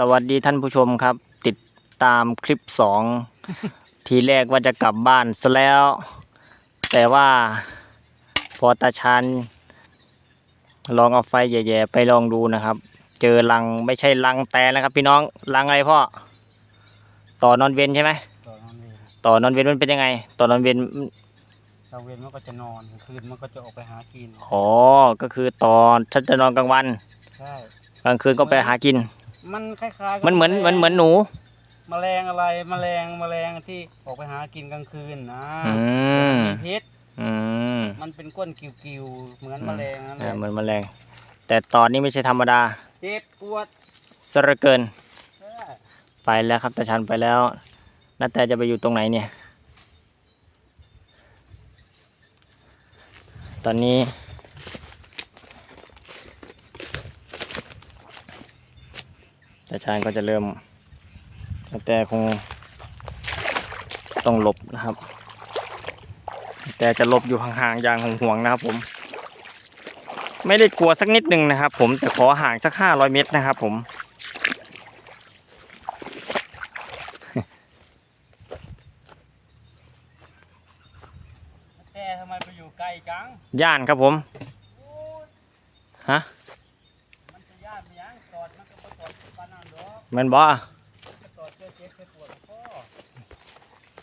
สวัสดีท่านผู้ชมครับ ติดตามคลิปสองทีแรกว่าจะกลับบ้านซะแล้ว แต่ว่าพอตาชันลองเอาไฟแย่ๆไปลองดูนะครับ เจอลังไม่ใช่ลังแต่นะครับ พี่น้องลังอะไรพ่อต่อนอนเวนใช่ไหมต่อนอนเวรต่อนอนเวนมันเป็นยังไง ต่อนอนเวนกลางเวรมันก็จะนอนกลางคืนมันก็จะออกไปหากินอ๋อก็คือตอนฉันจะนอนกลางวันใช่กลางคืนก็ไปหากิน มันคล้ายๆกับมันเหมือนเหมือนเหมือนหนู แมลงอะไรแมลงแมลงที่ออกไปหากินกลางคืนนะอืมมีพิษอืมมันเป็นก้นกิวๆเหมือนแมลงนั่นแหอ่าละเหมือนแมลง แต่ตอนนี้ไม่ใช่ธรรมดาเจ็บปวดสระเกินใช่ไปแล้วครับตาชันไปแล้วนัดแต่จะไปอยู่ตรงไหนเนี่ย ตอนนี้ ตาชันก็จะเริ่มนัดแต่คงต้องหลบนะครับ แต่จะหลบอยู่ห่างๆอย่างห่วงๆนะครับผม ไม่ได้กลัวสักนิดหนึ่งนะครับ ผมแต่ขอห่างสักห้าร้อยเมตรนะครับ ผมแกทำไมไปอยู่ไกลจังย่านครับผมโอ้ยฮะ มันบ่นก็ตอดเจ็บเจ็บปวดพ่อ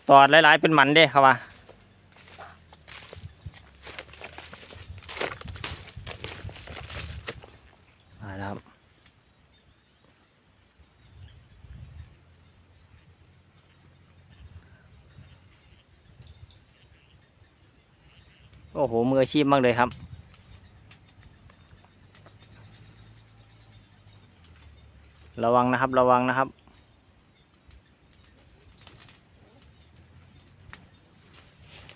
ตอดหลายๆเป็นหมันเด้ครับว่ามาแล้วครับโอ้โหมืออาชีพมากเลยครับ ระวังนะครับ ระวังนะครับ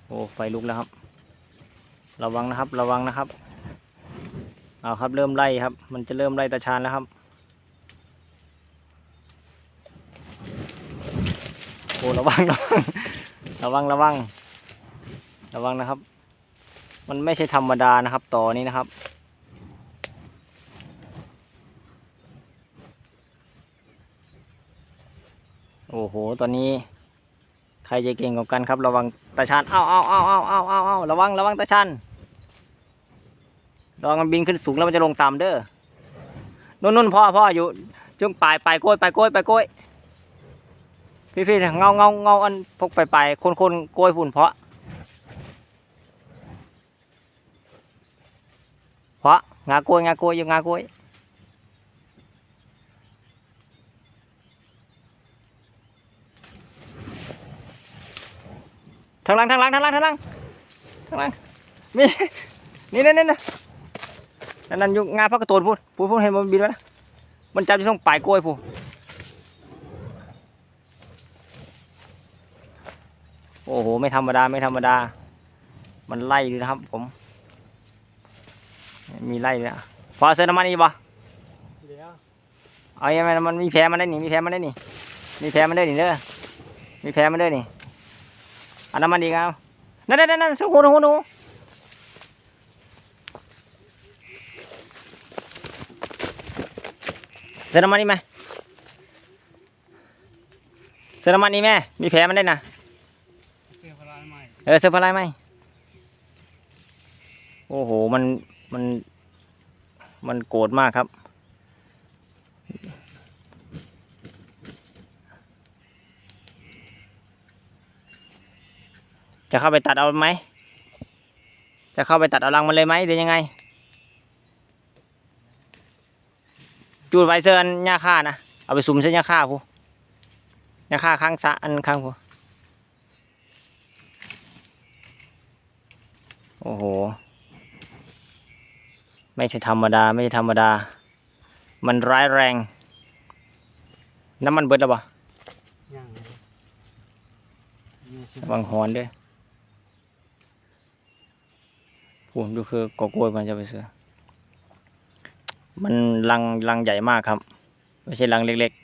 โอ้ ไฟลุกแล้วครับ ระวังนะครับ ระวังนะครับ เอาครับ เริ่มไล่ครับ มันจะเริ่มไล่ตาชานแล้วครับ โอ้ ระวัง ระวัง ระวัง ระวัง ระวังนะครับ มันไม่ใช่ธรรมดานะครับ ต่อนี้นะครับ โอ้โห ตอนนี้ ใครจะเก่งกว่ากันครับ ระวังตาชันเอาเอาเอาเอาเอาเอาเอาระวังระวังตาชันระวังมันบินขึ้นสูงแล้วมันจะลงต่ำเด้อนุ่นนุ่นพ่อพ่ออยู่จุงปลายปลายกล้วยปลายกล้วยปลายกล้วยพี่พี่เงาเงาเงาอันพกไปไปคนคนกล้วยฝุ่นเพาะ เพาะงากล้วยงากล้วยอยู่งากล้วยางหลังทางหลังทางหลังทางหลังทางหลังนี่นี่นี่นี่นนั่นนั่นอยู่งาพักกระโตนพูดพูดพูดเห็นมันบินไหมนะมันจับอยู่ตรงปลายกล้วยพูดโอ้โห ไม่ธรรมดา ไม่ธรรมดา มันไล่ดูนะครับผม มีไล่เลยอะพอเซอร์น้ำมันอีกบ่เอายังไงมันมีแผลมันได้หนี่มีแผลมันได้หนี่มีแผลมันได้หนี่เด้อมีแผลมันได้หนี่ อันน้ำมันอีกเอานั่นนั่นนั่นนั่นหูหนูหูหนูเซอร์น้ำมันนี่ไหมเซอร์น้ำมันนี่แม่ มีแผลมันได้นะเสื้อพลายใหม่เออเซอร์พลายไหมโอ้โห มัน มัน มันโกรธมากครับ จะเข้าไปตัดเอาไหม จะเข้าไปตัดเอารังมันเลยไหมหรือยังไง จูดไวเซอร์อันหญ้าค่านะ เอาไปซุ่มเส้นหญ้าค่าผู้หญ้าค่าข้างสะอันข้างผู้โอ้โห ไม่ใช่ธรรมดา ไม่ใช่ธรรมดา มันร้ายแรง น้ำมันเบิดแล้วปะย่างเลยยี่สิบระวังหอนด้วย ผมดูคือกอกล้วยมันจะไปเสือ มันรังรังใหญ่มากครับ ไม่ใช่รังเล็กๆ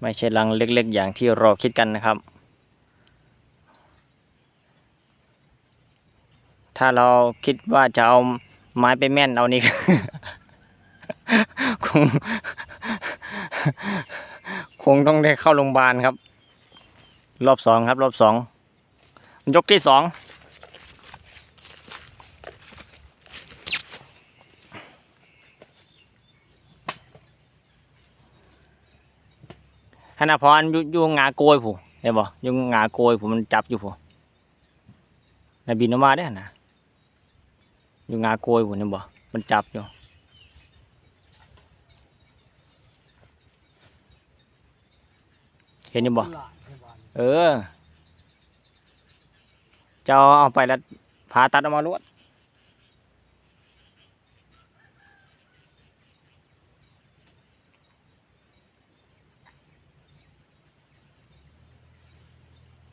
ไม่ใช่รังเล็กๆ อย่างที่เราคิดกันนะครับ ถ้าเราคิดว่าจะเอาไม้ไปแม่นเอานี่คงคงต้องได้เข้าโรงพยาบาลครับ รอบสองครับ รอบสอง ยกที่สองธนพรอยู่งาโกยผู้เห็นบ่อยู่งาโกยผู้มันจับอยู่ผู้นบินออกมาได้นะอยู่งาโกยผู้เห็นบ่มันจับอยู่เห็นยู่บ่เออ จ้าเอาไปแล้วผ่าตัดออกมาลวด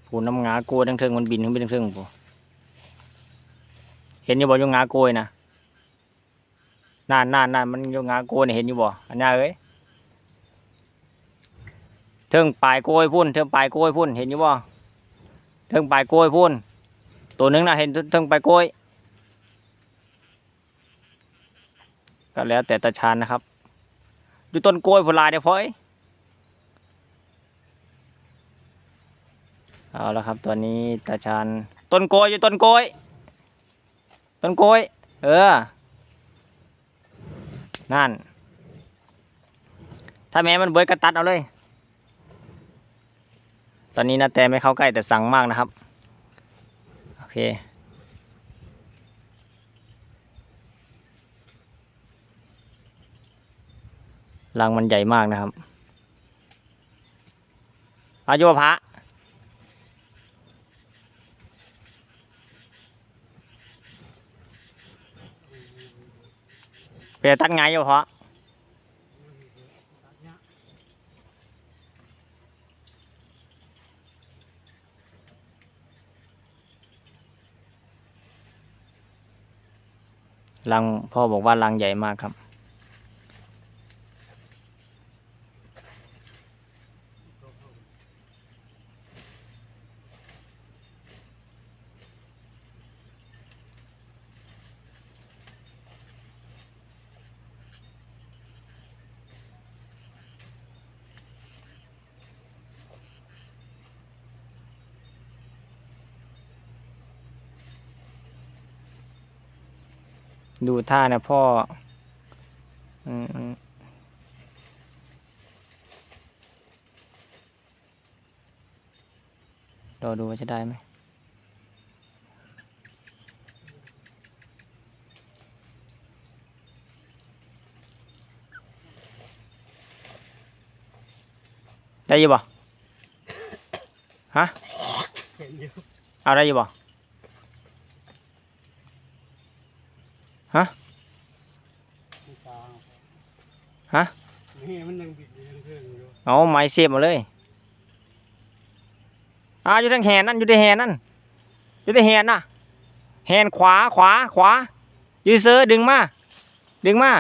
ผู้น้ำงาโกยทั้งเทิงมันบินขึ้นไปทั้งเทิงผู้เห็นอยู่บ่ยงงาโกยนะน่านน่านน่านมันยงงาโกยเห็นอยู่บ่อันนี้เอ้ยเทิงปลายโกยพุ่นเทิงปลายโกยพุ่นเห็นอยู่บ่เทิงปลายโกยพุ่น ตัวหนึงนะเห็นเทิงไปลายโกยก็แล้วแต่ตาชานนะครับอยู่ต้นโกยผลลายเดี๋ยวพอยเอาและครับตอนนี้ตาชานต้นโกยอยู่ต้นโกยต้นโกยเออ นั่น ถ้าแม้มันเบิดก็ตัดเอาเลย ตอนนี้นาแต่ไม่เข้าใกล้แต่สั่งมากนะครับ เค รังมันใหญ่มากนะครับอายุพระเปตัดไงอยู่เพราะ รังพ่อบอกว่ารังใหญ่มากครับ ดูท่านะพ่ออืมอืมรอดูว่าจะได้ไหม ได้ยี่บ่ ฮะ เอาได้ยี่บ่ ที่กลางฮะนี่มันยังบิดอยู่ยังเครื่องอยู่เอาไม้เสียบมาเลยอ่าอยู่ทางแหนนั่นอยู่ที่แหนนั่นอยู่ที่แหนน่ะแหนขวาขวาขวาอยูเซอร์ดึงมาดึงมา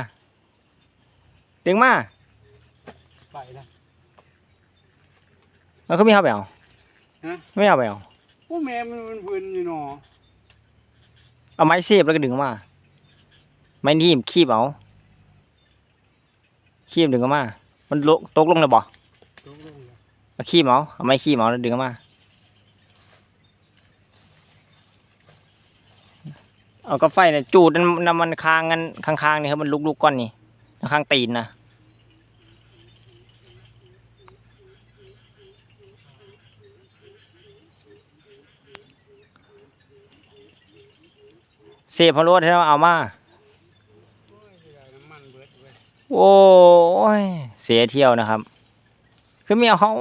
ดึงมาไปนะมันก็ไม่เอาไปเอาฮะไม่เอาไปเอาโอ้แม่มันมันวืนอยู่เนาะเอาไม้เสียบแล้วก็ดึงออกมา ไม้นิ่มคีบเอาคีบดึงออกมา มันลกตกลงเลยบ่ตกลงเอาคีบเอาเอาไม้คีบเอาแล้วดึงออกมา เอาก็ไฟเนี่ยจูดนั่นนั่นมันค้างกันข้างๆนี่ครับมันลุกๆก้อนนี่ข้างตีนนะเสียพะโล้ที่เราเอามา โอ้ยเสียดายน้ำมันเบิดเว้ย โอ้ย เสียเที่ยวนะครับ คือไม่เอาเขา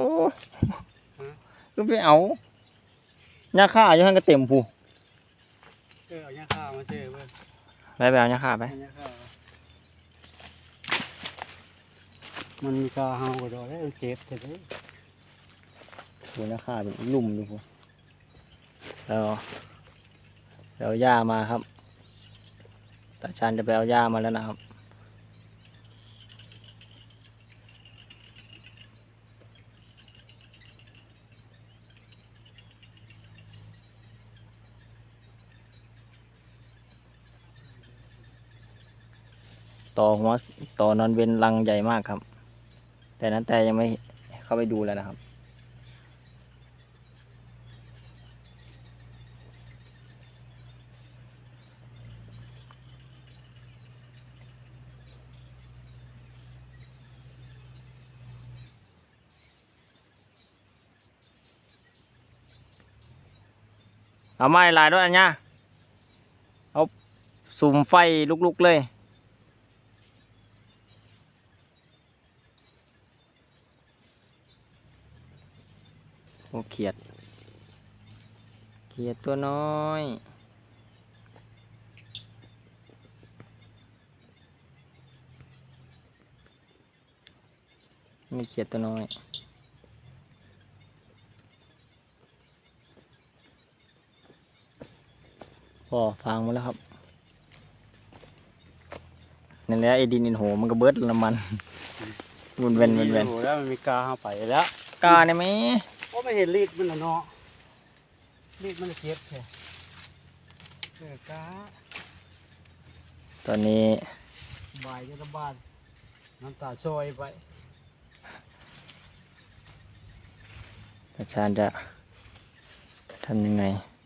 คือไม่เอายาฆ่าอยู่ข้างก็เต็มผูเออเอาหญ้าข้าวมาเจอเว้ยไปไปเอายาฆ่าไปเอาหญ้าข้าวมันมีกาเฮาก็ดอกแล้วมันเจ็บเถอะเด้ดูยาฆ่าเป็นลุ่มดูผูแล้วแล้วเอาหญ้ามาครับตาชานจะไปเอาหญ้ามาแล้วนะครับ ต่อหัวต่อนอนเวนรังใหญ่มากครับ แต่นั้นแต่ยังไม่เข้าไปดูแล้วนะครับ เอาไม้ลายด้วยอันเนี้ยเอาสุ่มไฟลุกๆเลย โอ้ เขียด เขียดตัวน้อยนี่เขียดตัวน้อยพอฟังหมาแล้วครับนั่นแหละไอ้ดินอินโหมันก็เบิดละมันวนเวียนวนเวียนโอ้โหแล้วมันมีกาเข้าไปแล้ว กาเนี่ยไหมก็ ไม่เห็นรีดมันน่ะเนาะรีดมันจะเจ็บแค่เออกาตอนนี้บายจะระบาดน้ำตาซอยไปอาจารย์จะทำยังไง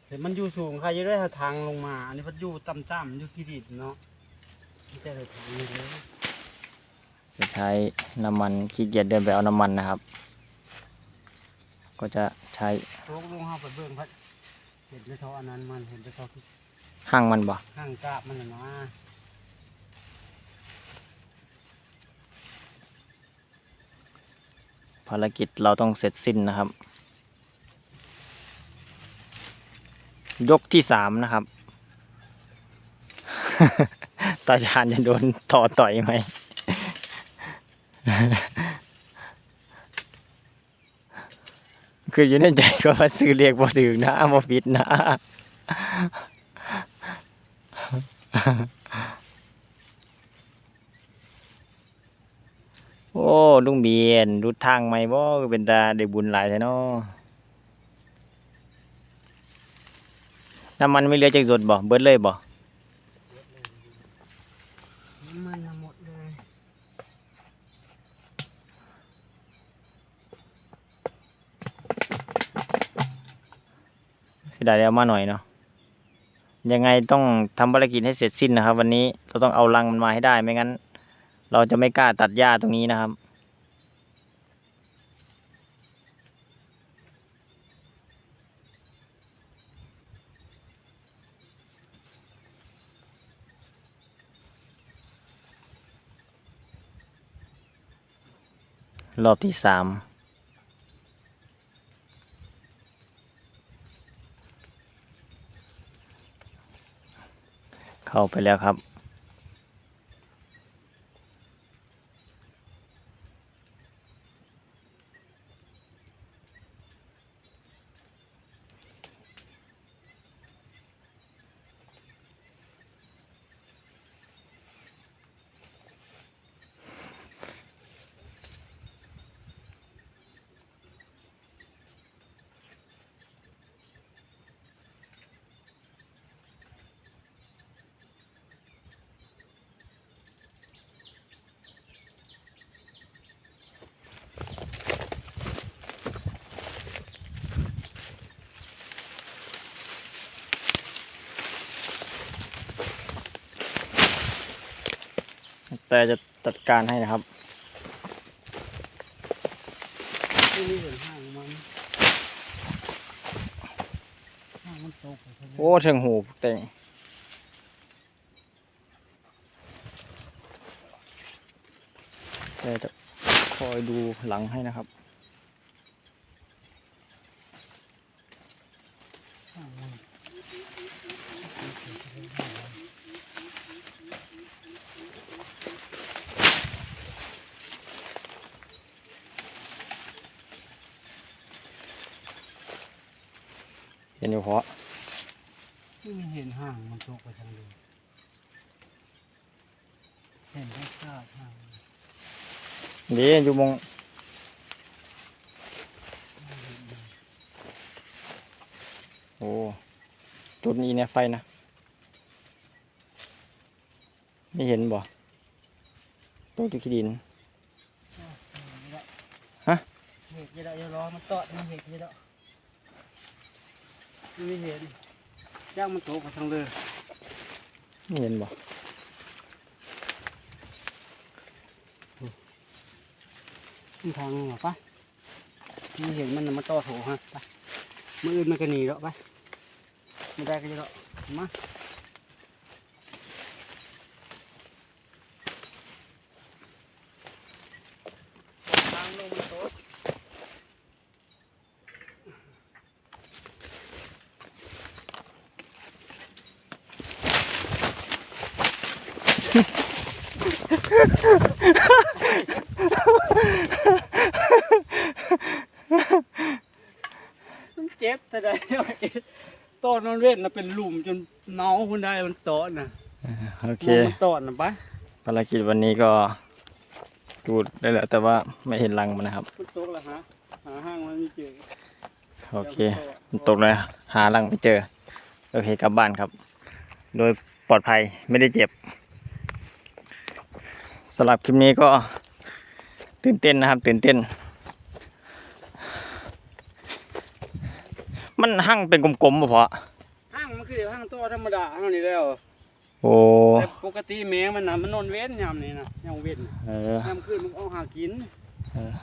เห็นมันอยู่สูงใครจะได้ทางลงมา อันนี้มันอยู่ต่ำๆอยู่ที่ดินเนาะไม่ใช่ทางนี้เลยจะใช้น้ำมันขี้เกียจเดินไปเอาน้ำมันนะครับ ก็จะใช้โรคลงห้าไปเบื้องพัดเห็นในท่ออันนั้นมันเห็นในท่อที่ห้างมันบ่ข้างกาบมันน่ะนะภารกิจเราต้องเสร็จสิ้นนะครับ ยกที่สามนะครับ ตาชาญจะโดนต่อต่อยไหม คืออยู่ในใจก็ว่าซื้อเรียกบ่ถึงนะบ่ผิดนะ โอ้ลุงเบียนรุดทางไหมบ่เป็นตาได้บุญหลายแท้เนาะน้ำมันไม่เหลือจากสดบ่เบิดเลยบ่ มันน่ะหมดเลย เสียดายเอามาหน่อยเนาะยังไงต้องทำภารกิจให้เสร็จสิ้นนะครับ วันนี้เราต้องเอารังมันมาให้ได้ไม่งั้น เราจะไม่กล้าตัดหญ้าตรงนี้นะครับ รอบที่สาม เข้าไปแล้วครับ แต่จะจัดการให้นะครับโอ้ถึงหูเต่งแต่จะคอยดูหลังให้นะครับ ห้างมัน เห็นอยู่เพราะไม่เห็นห้างมันตกไปทางเดียวเห็นแค่คราบห้างดีอยู่มองโอ้จุดนี้เนี่ยไฟนะไม่เห็นบ่ตกอยู่ขี้ดินฮะเห็ดเยอะๆอย่ารอมันตอดมันเห็ดเยอะๆมัน ไม่เห็นย่างมันโตกว่าทางเลยเห็นบ่มันทางเหรอปะมันเห็นมันน่ะมันต่อโถฮะไปมืออื่นมันก็หนีแล้วไปไม่ได้ก็จะแล้วมาทางลงมันโต มันเจ็บแต่ได้ตอนนั้นเว้นน่ะเป็นหลุมจนเนาคนได้มันตอนน่ะโอเคมันตอนน่ะปะภารกิจวันนี้ก็ดูดได้แล้วแต่ว่าไม่เห็นรังมันนะครับมันตกแล้วฮะหาห้างมันไม่เจอโอเคมันตกเลยหารังไม่เจอ โอเคกลับบ้านครับ โดยปลอดภัยไม่ได้เจ็บ สำหรับคลิปนี้ก็ตื่นเต้นนะครับ ตื่นเต้น มันหั่งเป็นกลมๆบ่พอห้างมันคือเดี๋ยวห้างตัวธรรมดาห้างนี้แล้วโอ้แต่ปกติแมงมันน่ะมันนอนเว้นยามนี้นะยามเว้นเออยามคืนมันเอาหากิน เออ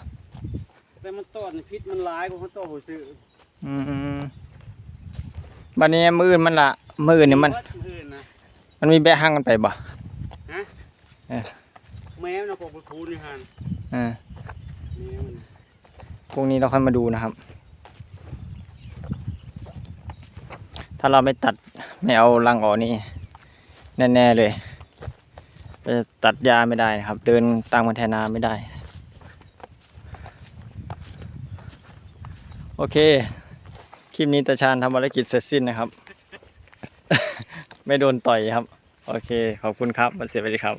แต่มันตอดนี่พิษมันร้ายกว่ามันตอดหัวซื้ออืมบัดนี้มืออื่นมันละมืออื่นนี่มันวัดอื่นนะมันมีแบะหั่งกันไปบ่ฮะ เออ แมวนะพวกบุคูนี่ฮะอ่าแมวมันพรุ่งนี้เราค่อยมาดูนะครับ ถ้าเราไม่ตัดไม่เอารังออกนี่แน่ๆเลยจะตัดยาไม่ได้นะครับ เดินตามกันแทนาไม่ได้ โอเค คลิปนี้ตาชาญทำภารกิจเสร็จสิ้นนะครับ ไม่โดนต่อยครับ โอเค ขอบคุณครับมาเสียไปดีครับ